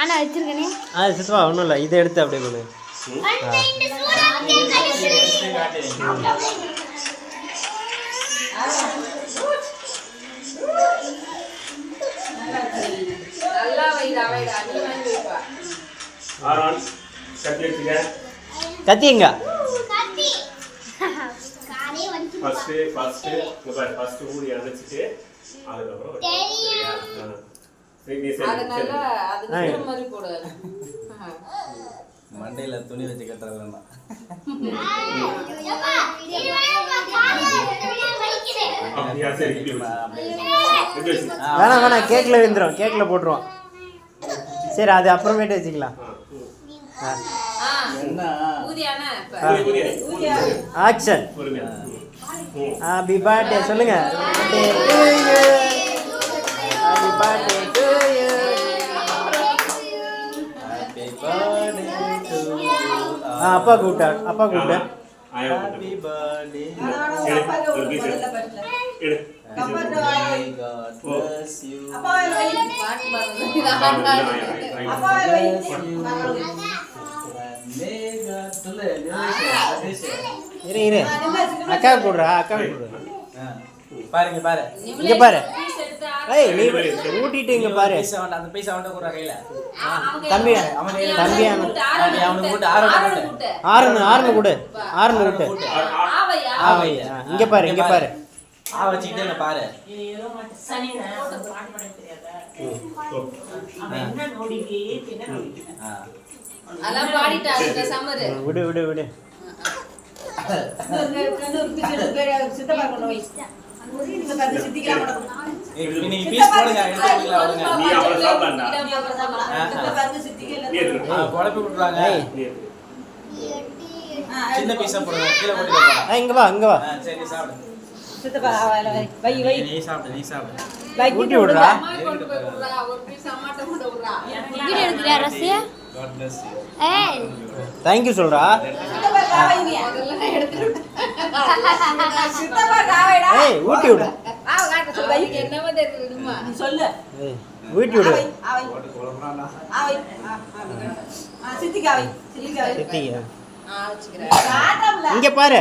நானும் வச்சிருக்கேனே. ஆ சித்துவா ஒன்றும் இல்லை. இதை எடுத்து அப்படியே பண்ணு நல்லா வைடா வைடா நீ வாங்கி வைப்பா ஆறான் கத்தி எடுத்துக்க கத்தி எங்க காலே வந்து ஃபர்ஸ்ட் ஃபர்ஸ்ட் ஃபர்ஸ்ட் ஊதி அணைச்சிட்டு அதுக்கப்புறம் மண்டையில துணி வச்சு கட்டுறது வேண்டாம். அப்படியா சரி இப்படி வச்சு. இப்படி வச்சு. வேணாம் வேணாம் கேக்கில் விழுந்துரும். கேக்கில் போட்டுருவோம். சரி அது அப்புறமேட்டு வச்சுக்கலாம். ஆக்ஷன். ஹாப்பி பர்த்டே சொல்லுங்க. Birthday. to May God சொல்லு, நிமிஷம், சதீஷ். இரு இரு அக்கா கூடுறா அக்கா கூடுறா ஆ. பாருங்க பாரு இங்க பாரு பீஸ் எடுத்து ஏய் நீ ஊட்டிட்டு இங்க பாரு பைசா வேண்டாம், அந்த பைசா அவன்கிட்ட கொடுறா கையில தம்பி அவன் தம்பி அவன் அவனுக்கு போட்டு ஆறுனு கொடு ஆறுனு விட்டு ஆவையா இங்க பாரு இங்க பாரு ஆ வச்சுக்கிட்டே பாரு விடு விடு விடு சின்ன பீஸா போடுங்க கீழே போட்டு இங்க வா இங்க வா சரி நீ சாப்பிடு வை வை நீ சாப்பிடு நீ சாப்பிடு ஊட்டி விடுறா கொண்டு போய் விடுறா ஒரு பீஸ் அம்மாட்ட கொண்டு விடுறா வீடியோ ரசியா ஏய் தேங்க்யூ சொல்றா அதெல்லாம் ஏய் ஊட்டி விடு. சொல்லு. ஊட்டி விடு. காட்டம்ல. இங்க பாரு.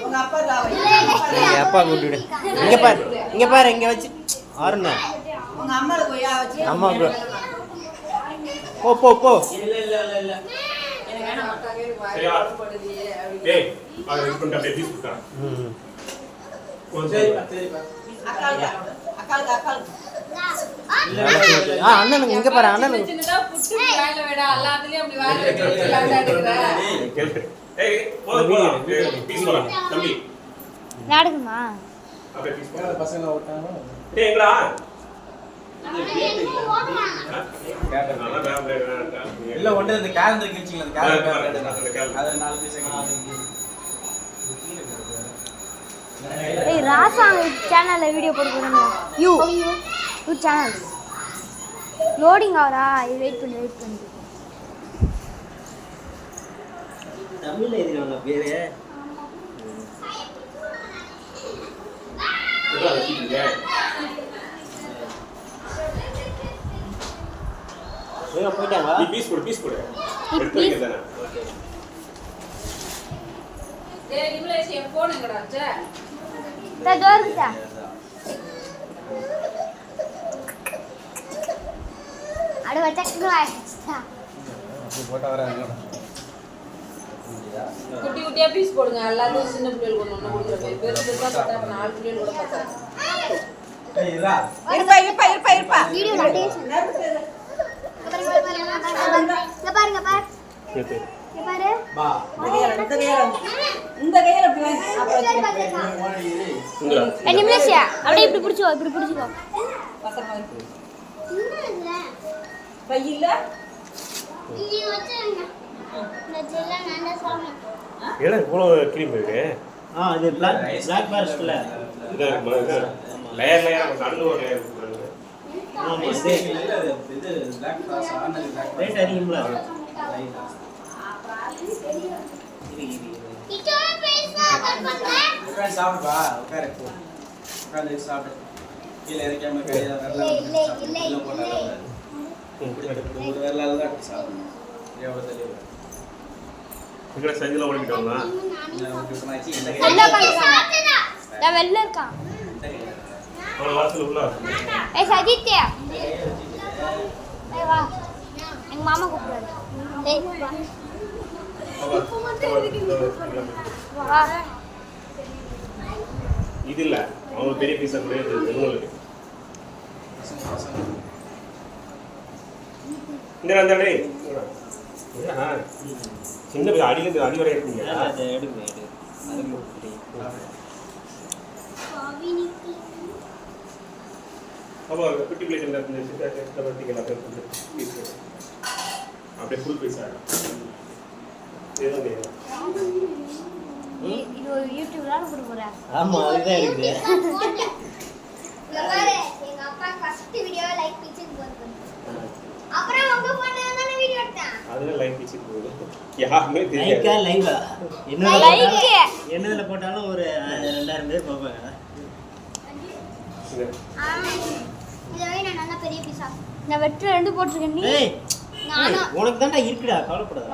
சித்திக்கு அப்பா தாவை ஏய், அப்பா கூட்டி விடு இங்க பாரு இங்க பாரு இங்க வச்சு. ஆறுனு உங்க அம்மாளுக்கு போய் வச்சு அம்மா கு- போ போ போ. அண்ணனுக்கு இங்க பாரு அண்ணனுக்கு. நடக்குமா அப்படியே. பசங்க ஓட்டாங்க டேய், எங்கடா? நல்லா வேலை வேணாம்டா. இல்ல ஒண்ணு இந்த கேலண்டர் கிழிச்சிங்களா அந்த கேலண்டர் அந்த calendar. அது நாலு பீஸ் ஏய் ராசா சேனல்ல வீடியோ போட்டு போறாங்க யூ யூ சேனல்ஸ் லோடிங் ஆவரா வெயிட் பண்ணு வெயிட் பண்ணு. தமிழ்ல எழுதிருவாங்க பேரு? எதுடா வச்சிருக்கீங்க? ஏங்க போயிட்டாங்களா நீ piece கொடு, piece கொடு. எடுத்து வைக்க தானே. டேய் நிமிலேஷ் என் போன் எங்கடா வச்ச? தா தோறுதா அட வச்சா போட்டா வர குட்டி குட்டியா பீஸ் போடுங்க. எல்லாத்தையும் சின்ன பிள்ளைகளுக்கு ஒண்ணு ஒண்ணு கொடுக்குற பெருசு நாலு பிள்ளைகள் கூட இதா இருப்பா இருப்பா இருப்பா இருப்பா. வீடியோ இங்க பாருங்க பாரு எடுத்து. இங்க பாரு பா இந்த கையில இந்த இப்படி அப்புறம் நிமிஷம் அப்படியே இப்படி பிடிச்சுக்கோ இப்படி பிடிச்சுக்கோ பத்திரமா வை. வை இல்ல ஏடா, இவ்வளோ cream இருக்கு? ஆ இது பிளாக் பிளாக் ஃபாரஸ்ட்ல இதா ஒரு ரேட் அதிகம்ல. சாப்பிடுப்பா உட்காரு உட்காந்து சாப்பிடு. கீழே இறக்காம கையில இல்லை, இல்லை, இல்லை, விரல போட்டாங்க ஒரு விரலால தான் சாப்பிடணும் எவ்வளோ தெளிவு? இங்கே செஞ்சில் ஓடிக்கிட்டோம்னா வெளில உட்காந்துருக்காங்க நான் வெளில இருக்கான் அவனை வாசல் உள்ள ஏய் சஜித் ஏய் வா எங்க மாமா கூப்பிடுறாரு இது இல்லை பெரிய பீஸாக கூட உங்களுக்கு இந்த சின்ன பீஸ் அடியில அடி வரை இருக்கீங்க எடுங்க அப்போ குட்டி இந்த பார்த்தீங்களா அப்படியே ஃபுல் பீஸ் ஆகிடும் இது ஒரு யூடியூப்ல போறேன். ஆமா அதுதான் இருக்குது. எங்க அப்பா ஃபர்ஸ்ட் லைக் அப்புறம் உங்க தானே வீடியோ எடுத்தேன் லைக் போகுது. யாருமே லைக்கா லைவா என்னதுல லைக் என்னதுல போட்டாலும் ஒரு அஹ், ரெண்டாயிரம் பேர் பார்ப்பாங்க. இதை விட நான் நல்லா பெரிய பீஸா நான் வெற்று ரெண்டு போட்டிருக்கேன் நீ? உனக்கு தான்டா இருக்குடா கவலைப்படாத.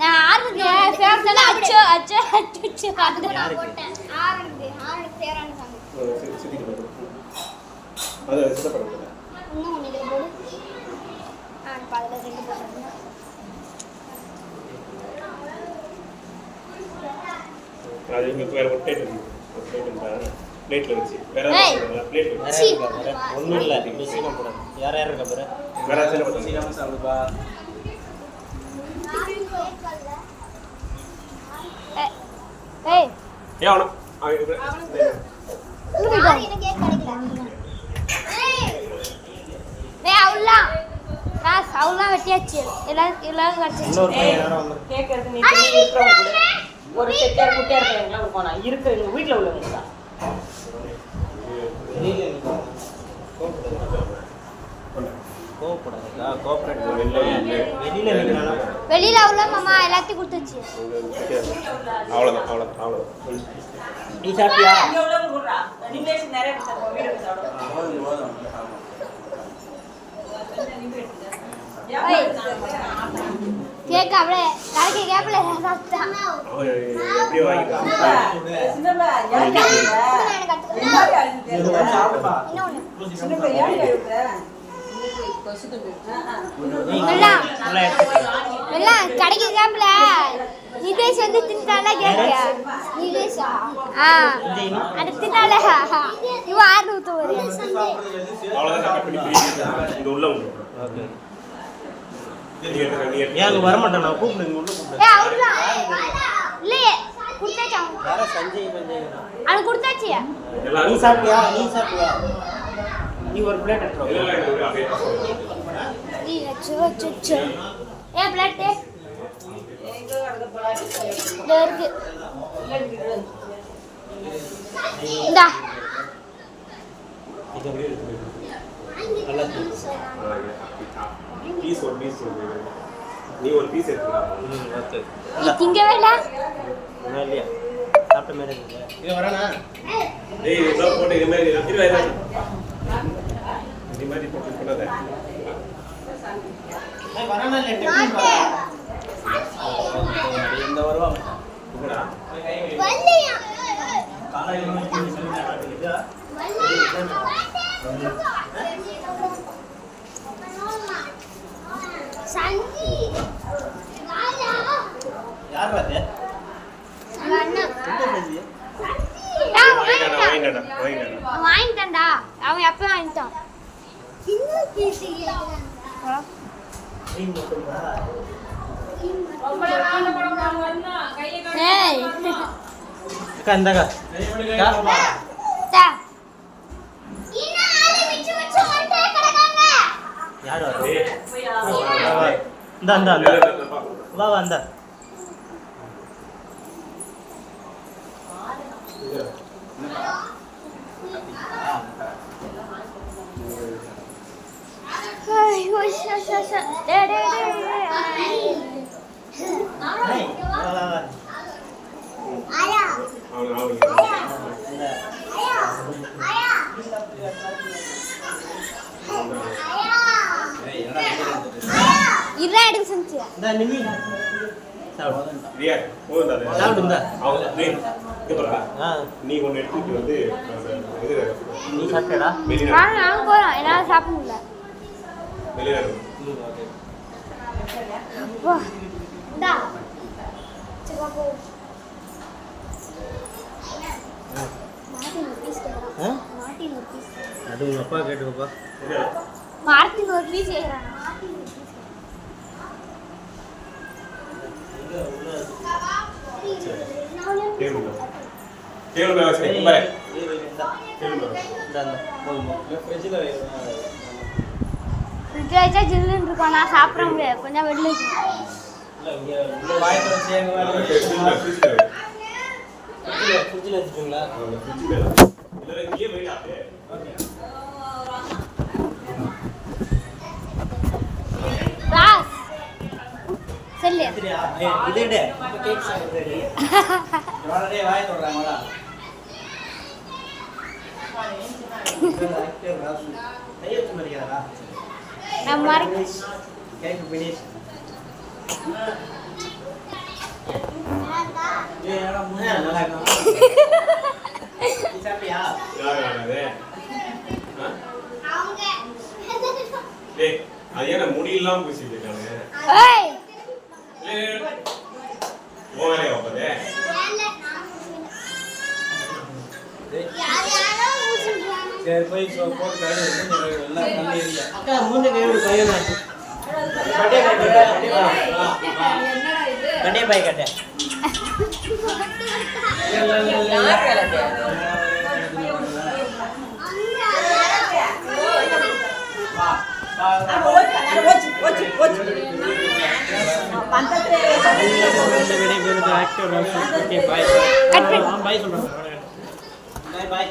நான் ஆரம்பிச்சேன் ஃபேவரட்ல அச்சோ அச்சோ அச்சோ அது நான் போட்டேன். ஆரனுக்கு ஆரனுக்கு சேரான சாங் ஒரு சி- சித்திக்கு பாருங்க. அது சித்தப்படுறது இன்னும் ஒன்று இதில் போடு. ஆ இப்போ அதில் ரெண்டு போட்டுருந்தேன் அது இங்க வேற ஒரு இருக்கு. இருந்தா பிளேட்ல வச்சு. வேற ஒன்றும் இல்லை யார் யார் இருக்கா பாரு? வேற சாப்பிடுப்பா அவன். வெட்டியாச்சு. எல்லாரும் எல்லாரும் கிடைச்சிச்சு. ஒரு செட்டியார் குட்டியார் போனா இருக்கிற எங்க வீட்டுல உள்ளவங்க தான் கோஆப்ரேட் வெளியில நிற்கிறானா வெளியில அவுல மாமா எல்லாத்தையும் கொடுத்துச்சு. அவ்வளவுதான் அவ்வளவுதான் அவ்வளவுதான். நீ சாப்பிட்டியா. கேக்க அப்படியே கடைக்கு கேப்ல சாப்பிட்டா. அவன் எப்படியோ வாங்கிட்டான் சின்னப்பா ஏன் கேட்கல எனக்கு அடுத்து ரெண்டாவது அழுது இது தேவை. கொஞ்சம் சாப்பிடுப்பா இன்னொன்று கடைக்கு கேப்ல நிதேஷ் வந்து திண்டால கேட்க நிதேஷா ஆ அது தின்னால இவன் ஆறு ஊத்து ஒரு நீ ஏன் வரமாட்டேன் நான் கூப்பிடுங்க உள்ள கூப்பிடுங்க இல்லையே கொடுத்தாச்சு அவன் கொடுத்தாச்சு நீ சாப்பிட்டியா? நீ சாப்பிட்டியா? அச்சோ அச்சோ அச்சோ ஏ பிளட் இந்த இருக்கு இந்தா இது அப்படியே எடுத்து நல்லா. பீஸ் ஒரு பீஸ் நீ ஒரு பீஸ் எடுத்துக்கலாம் திங்கவே இல்லை? இல்லையா சாப்பிட்ட மாதிரி இது வரானா டேய் போட்டு இது மாதிரி மாதிரி போட்டு வரா இந்த வருவா காலையில் க்ரீம் மட்டும்தா ரொம்ப நாள் படம் பாருங்கன்னா கையை ரியா போதும் தானே. அவங்க நீ நீ ஒன்று எடுத்துட்டு வந்து இது நீ சாப்பிட்டடா வெளியில நானும் நானும் போகிறோம் என்னால் சாப்பிட முடியல. ஓகே. அப்பா டா. சரி போ. மார்ட்டின் ஒரு பீஸ் கேக்குறான் ஆ? மார்ட்டின் ஒரு பீஸ் அது உங்க அப்பா கேட்டு பாப்பா மார்த்தின் ஒரு பீஸ் பீஸ் டேபிள் மேல வச்சு பாரு. டேபிள் மேல. இந்த. போதுமா இல்ல, fridge ல வை. ஃப்ரிட்ஜில் வச்சா ஜில்லுன்னு இருக்கும். நான் சாப்பிட முடியாது. கொஞ்சம் வெளில சொல்லு இது கேக் டேய் வாயை நான் மறை கேக் ஃபினிஷ் ஏய், என்னடா மூஞ்சி நல்லா நல்லா இருக்கும் இருக்கு. நீ சாப்பிட்டியா யார் ஆனது ஆ? அவங்க டேய் அது ஏன் முடி இல்லாம பேசிட்டு இருக்காங்க சரி போய் போட்டு கழுவு. எல்லாம் தண்ணி எரியா. அக்கா மூஞ்சி கையோடு கையோடு கட்டே பாய் கட்டே கட்டே பாய் வா வா கட்டே பாய் கட்டே இல்ல, இல்ல, இல்ல, இல்ல. யார் கிளம்பு? வா, வா, வா. Okay bye. பாய் பாய் பாய்